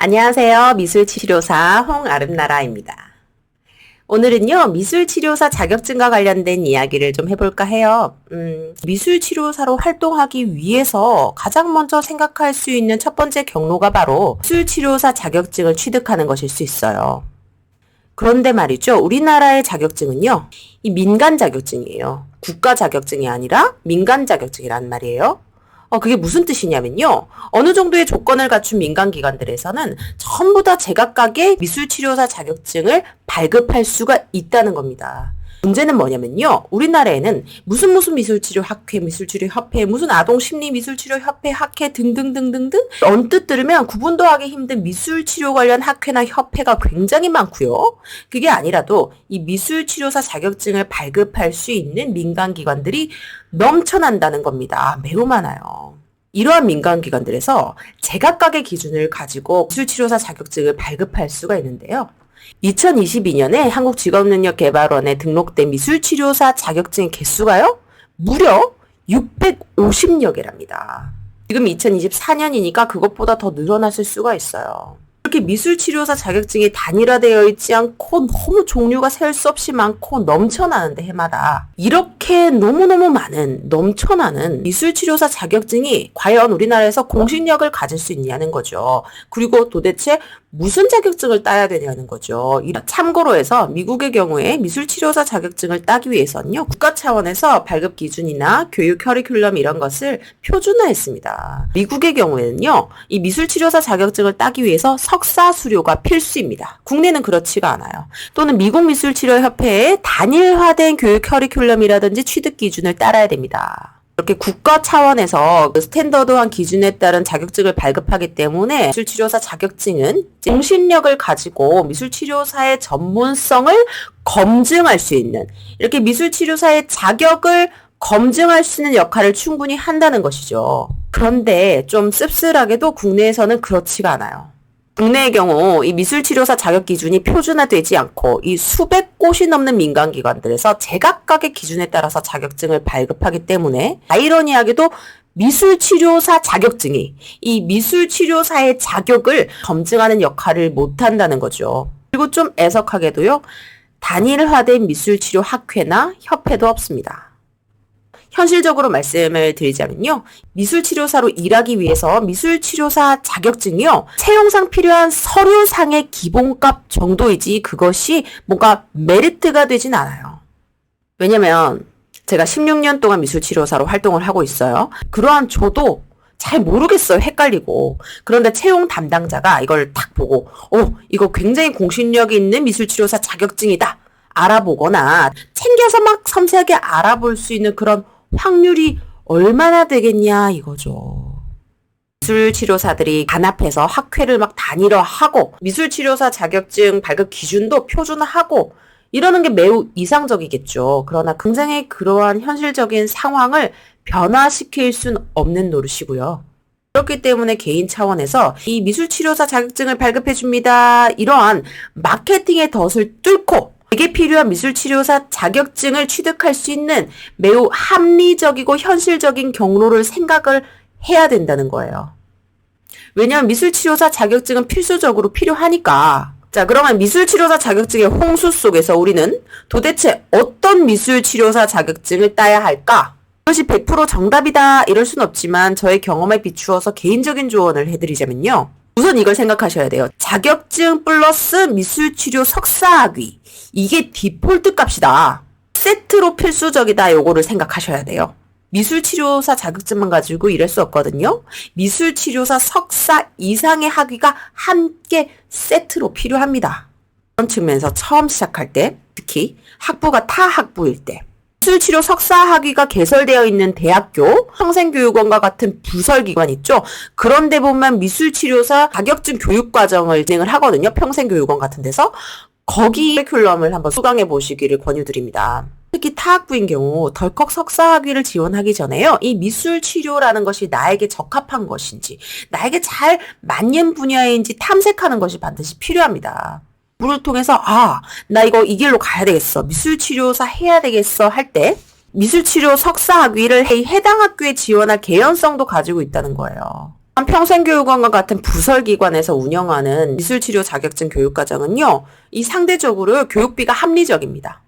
안녕하세요. 미술치료사 홍아름나라입니다. 오늘은요, 미술치료사 자격증과 관련된 이야기를 좀 해볼까 해요. 음, 미술치료사로 활동하기 위해서 가장 먼저 생각할 수 있는 첫 번째 경로가 바로 미술치료사 자격증을 취득하는 것일 수 있어요. 그런데 말이죠. 우리나라의 자격증은요, 이 민간 자격증이에요. 국가 자격증이 아니라 민간 자격증이란 말이에요. 어, 그게 무슨 뜻이냐면요. 어느 정도의 조건을 갖춘 민간 기관들에서는 전부 다 제각각의 미술치료사 자격증을 발급할 수가 있다는 겁니다. 문제는 뭐냐면요. 우리나라에는 무슨 무슨 미술치료 학회, 미술치료 협회, 무슨 아동 심리 미술치료 협회, 학회 등등등등등 언뜻 들으면 구분도 하기 힘든 미술치료 관련 학회나 협회가 굉장히 많고요. 그게 아니라도 이 미술치료사 자격증을 발급할 수 있는 민간 기관들이 넘쳐난다는 겁니다. 매우 많아요. 이러한 민간 기관들에서 제각각의 기준을 가지고 미술치료사 자격증을 발급할 수가 있는데요. 2022년에 한국직업능력개발원에 등록된 미술치료사 자격증 개수가요? 무려 650여 개랍니다. 지금 2024년이니까 그것보다 더 늘어났을 수가 있어요. 이렇게 미술치료사 자격증이 단일화되어 있지 않고 너무 종류가 셀 수 없이 많고 넘쳐나는데 해마다 이렇게 너무너무 많은 넘쳐나는 미술치료사 자격증이 과연 우리나라에서 공식력을 가질 수 있냐는 거죠. 그리고 도대체 무슨 자격증을 따야 되냐는 거죠. 참고로 해서 미국의 경우에 미술치료사 자격증을 따기 위해서는요. 국가 차원에서 발급 기준이나 교육 커리큘럼 이런 것을 표준화했습니다. 미국의 경우에는요. 이 미술치료사 자격증을 따기 위해서 석사 수료가 필수입니다. 국내는 그렇지가 않아요. 또는 미국 미술치료협회의 단일화된 교육 커리큘럼이라든지 취득 기준을 따라야 됩니다. 이렇게 국가 차원에서 그 스탠더드한 기준에 따른 자격증을 발급하기 때문에 미술치료사 자격증은 정신력을 가지고 미술치료사의 전문성을 검증할 수 있는 이렇게 미술치료사의 자격을 검증할 수 있는 역할을 충분히 한다는 것이죠. 그런데 좀 씁쓸하게도 국내에서는 그렇지가 않아요. 국내의 경우 이 미술치료사 자격 기준이 표준화되지 않고 이 수백 곳이 넘는 민간 기관들에서 제각각의 기준에 따라서 자격증을 발급하기 때문에 아이러니하게도 미술치료사 자격증이 이 미술치료사의 자격을 검증하는 역할을 못한다는 거죠. 그리고 좀 애석하게도요. 단일화된 미술치료 학회나 협회도 없습니다. 현실적으로 말씀을 드리자면요. 미술치료사로 일하기 위해서 미술치료사 자격증이요. 채용상 필요한 서류상의 기본값 정도이지 그것이 뭔가 메리트가 되진 않아요. 왜냐면 제가 16년 동안 미술치료사로 활동을 하고 있어요. 그러한 저도 잘 모르겠어요. 헷갈리고. 그런데 채용 담당자가 이걸 딱 보고, 어, 이거 굉장히 공신력이 있는 미술치료사 자격증이다. 알아보거나 챙겨서 막 섬세하게 알아볼 수 있는 그런 확률이 얼마나 되겠냐 이거죠. 미술치료사들이 단합해서 학회를 막 단일화 하고 미술치료사 자격증 발급 기준도 표준화하고 이러는 게 매우 이상적이겠죠. 그러나 굉장히 그러한 현실적인 상황을 변화시킬 순 없는 노릇이고요. 그렇기 때문에 개인 차원에서 이 미술치료사 자격증을 발급해줍니다. 이러한 마케팅의 덫을 뚫고 내게 필요한 미술치료사 자격증을 취득할 수 있는 매우 합리적이고 현실적인 경로를 생각을 해야 된다는 거예요. 왜냐하면 미술치료사 자격증은 필수적으로 필요하니까. 자, 그러면 미술치료사 자격증의 홍수 속에서 우리는 도대체 어떤 미술치료사 자격증을 따야 할까? 이것이 100% 정답이다 이럴 순 없지만 저의 경험에 비추어서 개인적인 조언을 해드리자면요. 우선 이걸 생각하셔야 돼요. 자격증 플러스 미술치료 석사학위. 이게 디폴트 값이다. 세트로 필수적이다. 요거를 생각하셔야 돼요. 미술치료사 자격증만 가지고 이럴 수 없거든요. 미술치료사 석사 이상의 학위가 함께 세트로 필요합니다. 그런 측면에서 처음 시작할 때, 특히 학부가 타 학부일 때, 미술치료 석사 학위가 개설되어 있는 대학교, 평생교육원과 같은 부설기관 있죠. 그런데 보면 미술치료사 자격증 교육과정을 진행을 하거든요. 평생교육원 같은 데서. 거기 커리큘럼을 한번 수강해 보시기를 권유드립니다. 특히 타학부인 경우 덜컥 석사 학위를 지원하기 전에요. 이 미술 치료라는 것이 나에게 적합한 것인지, 나에게 잘 맞는 분야인지 탐색하는 것이 반드시 필요합니다. 물을 통해서 아, 나 이거 이 길로 가야 되겠어. 미술치료사 해야 되겠어 할 때 미술치료 석사 학위를 해당 학교에 지원할 개연성도 가지고 있다는 거예요. 평생교육원과 같은 부설기관에서 운영하는 미술치료 자격증 교육과정은요, 이 상대적으로 교육비가 합리적입니다.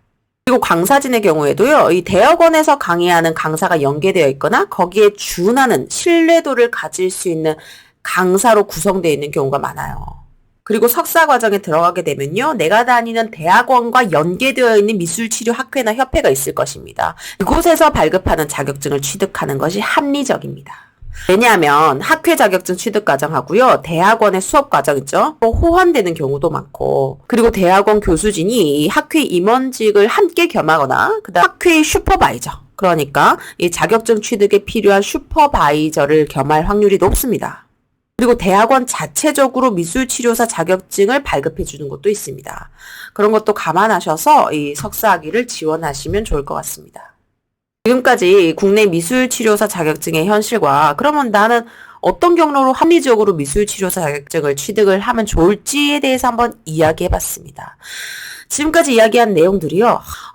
그리고 강사진의 경우에도요, 이 대학원에서 강의하는 강사가 연계되어 있거나 거기에 준하는 신뢰도를 가질 수 있는 강사로 구성되어 있는 경우가 많아요. 그리고 석사 과정에 들어가게 되면요, 내가 다니는 대학원과 연계되어 있는 미술치료 학회나 협회가 있을 것입니다. 그곳에서 발급하는 자격증을 취득하는 것이 합리적입니다. 왜냐하면 학회 자격증 취득 과정하고요. 대학원의 수업 과정 있죠. 또 호환되는 경우도 많고 그리고 대학원 교수진이 이 학회 임원직을 함께 겸하거나 그다음 학회의 슈퍼바이저 그러니까 이 자격증 취득에 필요한 슈퍼바이저를 겸할 확률이 높습니다. 그리고 대학원 자체적으로 미술치료사 자격증을 발급해 주는 것도 있습니다. 그런 것도 감안하셔서 이 석사학위를 지원하시면 좋을 것 같습니다. 지금까지 국내 미술치료사 자격증의 현실과 그러면 나는 어떤 경로로 합리적으로 미술치료사 자격증을 취득을 하면 좋을지에 대해서 한번 이야기해 봤습니다. 지금까지 이야기한 내용들이요.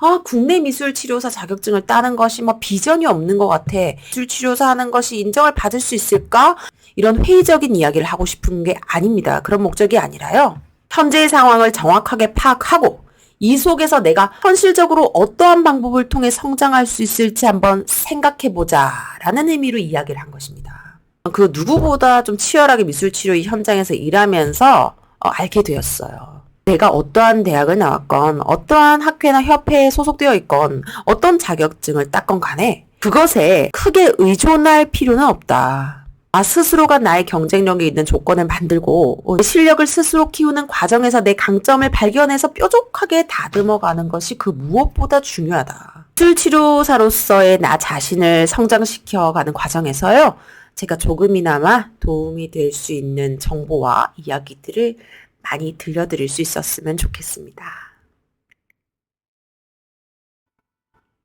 아, 국내 미술치료사 자격증을 따는 것이 뭐 비전이 없는 것 같아. 미술치료사 하는 것이 인정을 받을 수 있을까? 이런 회의적인 이야기를 하고 싶은 게 아닙니다. 그런 목적이 아니라요. 현재의 상황을 정확하게 파악하고 이 속에서 내가 현실적으로 어떠한 방법을 통해 성장할 수 있을지 한번 생각해 보자 라는 의미로 이야기를 한 것입니다. 그 누구보다 좀 치열하게 미술치료 현장에서 일하면서 어, 알게 되었어요. 내가 어떠한 대학을 나왔건 어떠한 학회나 협회에 소속되어 있건 어떤 자격증을 땄건 간에 그것에 크게 의존할 필요는 없다. 나 스스로가 나의 경쟁력이 있는 조건을 만들고 어, 실력을 스스로 키우는 과정에서 내 강점을 발견해서 뾰족하게 다듬어가는 것이 그 무엇보다 중요하다. 술 치료사로서의 나 자신을 성장시켜가는 과정에서요. 제가 조금이나마 도움이 될 수 있는 정보와 이야기들을 많이 들려드릴 수 있었으면 좋겠습니다.